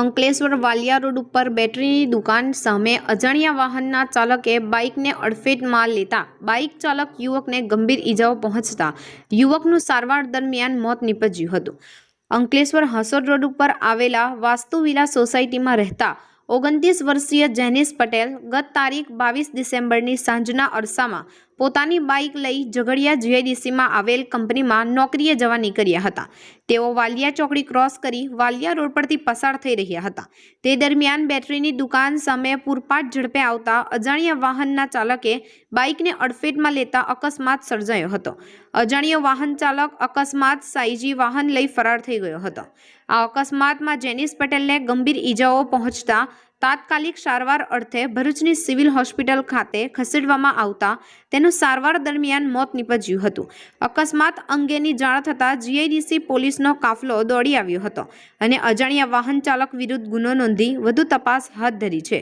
Ankleshwar Valia road ઉપર બેટરીની દુકાન સામે અજાણ્યા વાહનના ચાલકે બાઇકને અડફેટમાં લેતા બાઇક ચાલક યુવકને ગંભીર ઈજાઓ પહોંચતા યુવકનું સારવાર દરમિયાન મોત નીપજ્યું હતું. અંકલેશ્વર હસોડ રોડ ઉપર આવેલા વાસ્તુવિલા સોસાયટીમાં રહેતા ઓગણત્રીસ વર્ષીય જેનિસ પટેલ ગત તારીખ બાવીસ ડિસેમ્બરની સાંજના અરસામાં પોતાની બાઇક લઈ ઝઘડિયા જીઆઈડીસીમાં આવેલ કંપનીમાં નોકરીએ જવા નીકળ્યા હતા. તેઓ વાલિયા ચોકડી ક્રોસ કરી વાલિયા રોડ પરથી પસાર થઈ રહ્યા હતા. તે દરમિયાન બેટરીની દુકાન સામે પૂરપાટ ઝડપે આવતા અજાણ્યા વાહનના ચાલકે બાઇકને અડફેટમાં લેતા અકસ્માત સર્જાયો હતો. અજાણ્યો વાહન ચાલક અકસ્માત સાઈજી વાહન લઈ ફરાર થઈ ગયો હતો. આ અકસ્માતમાં જેનિસ પટેલને ગંભીર ઈજાઓ પહોંચતા તાત્કાલિક સારવાર અર્થે ભરૂચની સિવિલ હોસ્પિટલ ખાતે ખસેડવામાં આવતા તેનું સારવાર દરમિયાન મોત નીપજ્યું હતું. અકસ્માત અંગેની જાણ થતાં જીઆઈડીસી પોલીસનો કાફલો દોડી આવ્યો હતો અને અજાણ્યા વાહન ચાલક વિરુદ્ધ ગુનો નોંધી વધુ તપાસ હાથ ધરી છે.